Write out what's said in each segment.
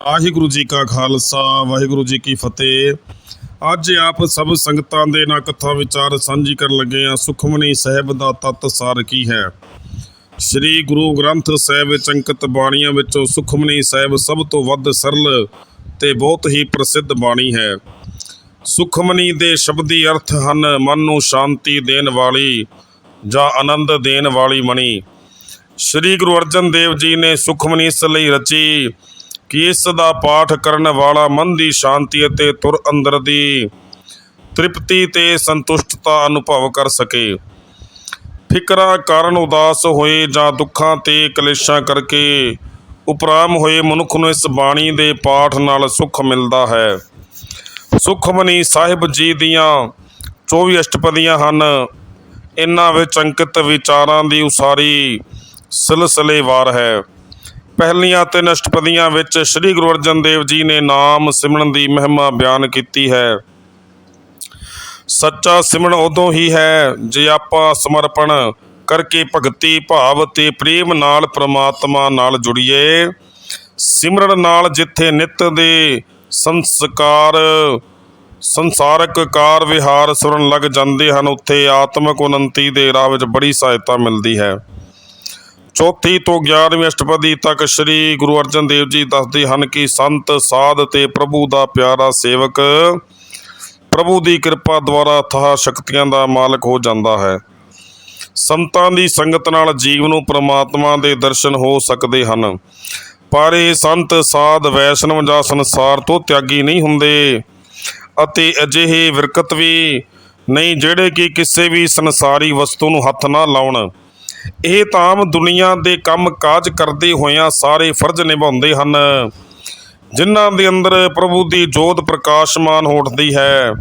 ਵਾਹਿਗੁਰੂ ਜੀ ਕਾ ਖਾਲਸਾ, ਵਾਹਿਗੁਰੂ ਜੀ ਕੀ ਫਤਿਹ। ਅੱਜ ਆਪ ਸਭ ਸੰਗਤਾਂ ਦੇ ਨਾਲ ਕਥਾ ਵਿਚਾਰ ਸਾਂਝੀ ਕਰਨ ਲੱਗੇ ਆ ਸੁਖਮਨੀ ਸਾਹਿਬ ਦਾ ਤਤ ਸਾਰ ਕੀ ਹੈ? ਸ੍ਰੀ ਗੁਰੂ ਗ੍ਰੰਥ ਸਾਹਿਬ ਵਿੱਚ ਅੰਕਿਤ ਬਾਣੀਆਂ ਵਿੱਚੋਂ ਸੁਖਮਨੀ ਸਾਹਿਬ ਸਭ ਤੋਂ ਵੱਧ ਸਰਲ ਤੇ ਬਹੁਤ ਹੀ ਪ੍ਰਸਿੱਧ ਬਾਣੀ ਹੈ। ਸੁਖਮਨੀ ਦੇ ਸ਼ਬਦੀ ਅਰਥ ਹਨ, ਮਨ ਨੂੰ ਸ਼ਾਂਤੀ ਦੇਣ ਵਾਲੀ ਜਾਂ ਆਨੰਦ ਦੇਣ ਵਾਲੀ ਮਣੀ। ਸ੍ਰੀ ਗੁਰੂ ਅਰਜਨ ਦੇਵ ਜੀ ਨੇ ਸੁਖਮਨੀ ਇਸ ਲਈ ਰਚੀ ਕਿ ਇਸ ਦਾ ਪਾਠ ਕਰਨ ਵਾਲਾ ਮਨ ਦੀ ਸ਼ਾਂਤੀ ਅਤੇ ਤੁਰ ਅੰਦਰ ਦੀ ਤ੍ਰਿਪਤੀ ਤੇ ਸੰਤੁਸ਼ਟਤਾ ਅਨੁਭਵ ਕਰ ਸਕੇ। ਫਿਕਰਾਂ ਕਾਰਨ ਉਦਾਸ ਹੋਏ ਜਾਂ ਦੁੱਖਾਂ ਤੇ ਕਲੇਸ਼ਾਂ ਕਰਕੇ ਉਪਰਾਮ ਹੋਏ ਮਨੁੱਖ ਨੂੰ ਇਸ ਬਾਣੀ ਦੇ ਪਾਠ ਨਾਲ ਸੁੱਖ ਮਿਲਦਾ ਹੈ। ਸੁਖਮਨੀ ਸਾਹਿਬ ਜੀ ਦੀਆਂ 24 ਅਸ਼ਟਪਦੀਆਂ ਹਨ। ਇਹਨਾਂ ਵਿੱਚ ਅੰਕਿਤ ਵਿਚਾਰਾਂ ਦੀ ਉਸਾਰੀ ਸਿਲਸਿਲੇਵਾਰ ਹੈ। ਪਹਿਲੀਆਂ ਤਿੰਨ ਨਸ਼ਟਪਦੀਆਂ ਵਿੱਚ ਸ੍ਰੀ ਗੁਰੂ ਅਰਜਨ ਦੇਵ ਜੀ ਨੇ ਨਾਮ ਸਿਮਰਨ ਦੀ ਮਹਿਮਾ ਬਿਆਨ ਕੀਤੀ ਹੈ। ਸੱਚਾ ਸਿਮਰਨ ਉਦੋਂ ਹੀ ਹੈ ਜੇ ਆਪਾਂ ਸਮਰਪਣ ਕਰਕੇ ਭਗਤੀ, ਭਾਵ ਤੇ ਪ੍ਰੇਮ ਨਾਲ ਪ੍ਰਮਾਤਮਾ ਨਾਲ ਜੁੜੀਏ। ਸਿਮਰਨ ਨਾਲ ਜਿੱਥੇ ਨਿਤ ਦੇ ਸੰਸਕਾਰ, ਸੰਸਾਰਕ ਕਾਰ ਵਿਹਾਰ ਸੁਣਨ ਲੱਗ ਜਾਂਦੇ ਹਨ, ਉੱਥੇ ਆਤਮਕ ਉਨੰਤੀ ਦੇ ਰਾਹ ਵਿੱਚ ਬੜੀ ਸਹਾਇਤਾ ਮਿਲਦੀ ਹੈ। ਚੌਥੀ ਤੋਂ 11ਵੀਂ ਅਸ਼ਟਪਦੀ ਤੱਕ ਸ੍ਰੀ ਗੁਰੂ ਅਰਜਨ ਦੇਵ ਜੀ ਦੱਸਦੇ ਹਨ ਕਿ ਸੰਤ, ਸਾਧ ਤੇ ਪ੍ਰਭੂ ਦਾ ਪਿਆਰਾ ਸੇਵਕ ਪ੍ਰਭੂ ਦੀ ਕਿਰਪਾ ਦੁਆਰਾ ਅਥਾਹ ਸ਼ਕਤੀਆਂ ਦਾ ਮਾਲਕ ਹੋ ਜਾਂਦਾ ਹੈ। ਸੰਤਾਂ ਦੀ ਸੰਗਤ ਨਾਲ ਜੀਵ ਨੂੰ ਪ੍ਰਮਾਤਮਾ ਦੇ ਦਰਸ਼ਨ ਹੋ ਸਕਦੇ ਹਨ। ਪਰ ਇਹ ਸੰਤ, ਸਾਧ, ਵੈਸ਼ਨਵ ਜਾਂ ਸੰਸਾਰ ਤੋਂ ਤਿਆਗੀ ਨਹੀਂ ਹੁੰਦੇ ਅਤੇ ਅਜਿਹੇ ਵਿਰਕਤ ਵੀ ਨਹੀਂ ਜਿਹੜੇ ਕਿ ਕਿਸੇ ਵੀ ਸੰਸਾਰੀ ਵਸਤੂ ਨੂੰ ਹੱਥ ਨਾ ਲਾਉਣ। ਇਹ ਤਾਂ ਦੁਨੀਆ ਦੇ ਕੰਮ ਕਾਜ ਕਰਦੇ ਹੋਇਆਂ ਸਾਰੇ ਫਰਜ਼ ਨਿਭਾਉਂਦੇ ਹਨ। ਜਿਨ੍ਹਾਂ ਦੇ ਅੰਦਰ ਪ੍ਰਭੂ ਦੀ ਜੋਤ ਪ੍ਰਕਾਸ਼ਮਾਨ ਹੋਠਦੀ ਹੈ,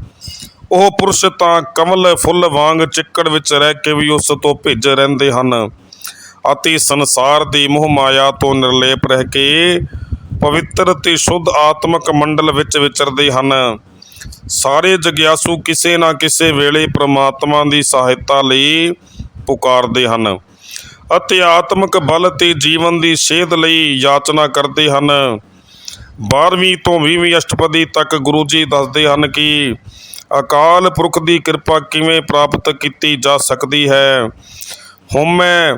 ਉਹ ਪੁਰਸ਼ ਤਾਂ ਕਮਲ ਫੁੱਲ ਵਾਂਗ ਚਿੱਕੜ ਵਿੱਚ ਰਹਿ ਕੇ ਵੀ ਉਸ ਤੋਂ ਭਿੱਜ ਰਹਿੰਦੇ ਹਨ ਅਤੇ ਸੰਸਾਰ ਦੀ ਮੋਹ ਮਾਇਆ ਤੋਂ ਨਿਰਲੇਪ ਰਹਿ ਕੇ ਪਵਿੱਤਰ ਤੇ ਸ਼ੁੱਧ ਆਤਮਿਕ ਮੰਡਲ ਵਿੱਚ ਵਿਚਰਦੇ ਹਨ। ਸਾਰੇ ਜਗਿਆਸੂ ਕਿਸੇ ਨਾ ਕਿਸੇ ਵੇਲੇ ਪ੍ਰਮਾਤਮਾ ਦੀ ਸਹਾਇਤਾ ਲਈ ਪੁਕਾਰਦੇ ਹਨ। ਅਤੇ ਆਤਮਿਕ ਬਲ ਤੇ ਜੀਵਨ ਦੀ ਸੇਧ ਲਈ ਯਾਚਨਾ ਕਰਦੇ ਹਨ। 12ਵੀਂ ਤੋਂ 20ਵੀਂ ਅਸ਼ਟਪਦੀ ਤੱਕ ਗੁਰੂ ਜੀ ਦੱਸਦੇ ਹਨ ਕਿ ਅਕਾਲ ਪੁਰਖ ਦੀ ਕਿਰਪਾ ਕਿਵੇਂ ਪ੍ਰਾਪਤ ਕੀਤੀ ਜਾ ਸਕਦੀ ਹੈ। ਹਉਮੈ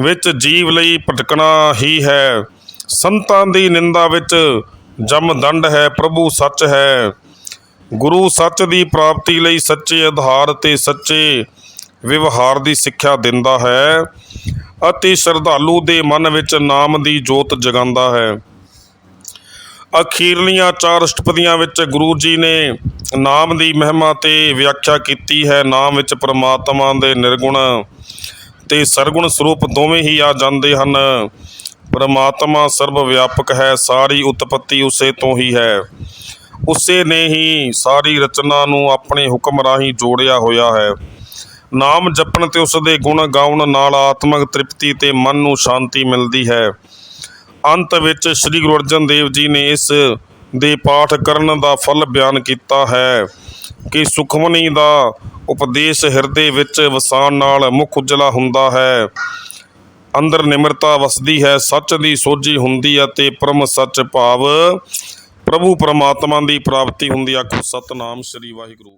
ਵਿੱਚ ਜੀਵ ਲਈ ਭਟਕਣਾ ਹੀ ਹੈ। ਸੰਤਾਂ ਦੀ ਨਿੰਦਾ ਵਿੱਚ ਜਮ ਦੰਡ ਹੈ, ਪ੍ਰਭੂ ਸੱਚ ਹੈ। ਗੁਰੂ ਸੱਚ ਦੀ ਪ੍ਰਾਪਤੀ ਲਈ ਸੱਚੇ ਆਧਾਰ ਤੇ ਸੱਚੇ ਵਿਵਹਾਰ ਦੀ ਸਿੱਖਿਆ ਦਿੰਦਾ ਹੈ। ਅਤੇ ਸ਼ਰਧਾਲੂ ਦੇ ਮਨ ਵਿੱਚ ਨਾਮ ਦੀ ਜੋਤ ਜਗਾਉਂਦਾ ਹੈ। ਅਖੀਰਲੀਆਂ ਚਾਰ ਅਸ਼ਟਪਦੀਆਂ ਵਿੱਚ ਗੁਰੂ ਜੀ ਨੇ ਨਾਮ ਦੀ ਮਹਿਮਾ ਤੇ ਵਿਆਖਿਆ ਕੀਤੀ ਹੈ। ਨਾਮ ਵਿੱਚ ਪ੍ਰਮਾਤਮਾ ਦੇ ਨਿਰਗੁਣ ਤੇ ਸਰਗੁਣ ਸਰੂਪ ਦੋਵੇਂ ਹੀ ਆ ਜਾਂਦੇ ਹਨ। ਪਰਮਾਤਮਾ ਸਰਵ ਵਿਆਪਕ ਹੈ, ਸਾਰੀ ਉਤਪਤੀ ਉਸੇ ਤੋਂ ਹੀ ਹੈ। ਉਸੇ ਨੇ ਹੀ ਸਾਰੀ ਰਚਨਾ ਨੂੰ ਆਪਣੇ ਹੁਕਮ ਰਾਹੀਂ ਜੋੜਿਆ ਹੋਇਆ ਹੈ। ਨਾਮ ਜਪਣ ਤੇ ਉਸ ਦੇ ਗੁਣ ਗਾਉਣ ਨਾਲ ਆਤਮਿਕ ਤ੍ਰਿਪਤੀ ਤੇ ਮਨ ਨੂੰ ਸ਼ਾਂਤੀ ਮਿਲਦੀ ਹੈ। ਅੰਤ ਵਿੱਚ ਸ੍ਰੀ ਗੁਰੂ ਅਰਜਨ ਦੇਵ ਜੀ ਨੇ ਇਸ ਦੇ ਪਾਠ ਕਰਨ ਦਾ ਫਲ ਬਿਆਨ ਕੀਤਾ ਹੈ ਕਿ ਸੁਖਮਨੀ ਦਾ ਉਪਦੇਸ਼ ਹਿਰਦੇ ਵਿੱਚ ਵਸਾਣ ਨਾਲ ਮੁਖ ਉਜਲਾ ਹੁੰਦਾ ਹੈ। ਅੰਦਰ ਨਿਮਰਤਾ ਵਸਦੀ ਹੈ, ਸੱਚ ਦੀ ਸੋਝੀ ਹੁੰਦੀ ਹੈ ਤੇ ਪਰਮ ਸੱਚ ਭਾਵ ਪ੍ਰਭੂ ਪਰਮਾਤਮਾ ਦੀ ਪ੍ਰਾਪਤੀ ਹੁੰਦੀ ਆਖੋ ਸਤਨਾਮ ਸ੍ਰੀ ਵਾਹਿਗੁਰੂ।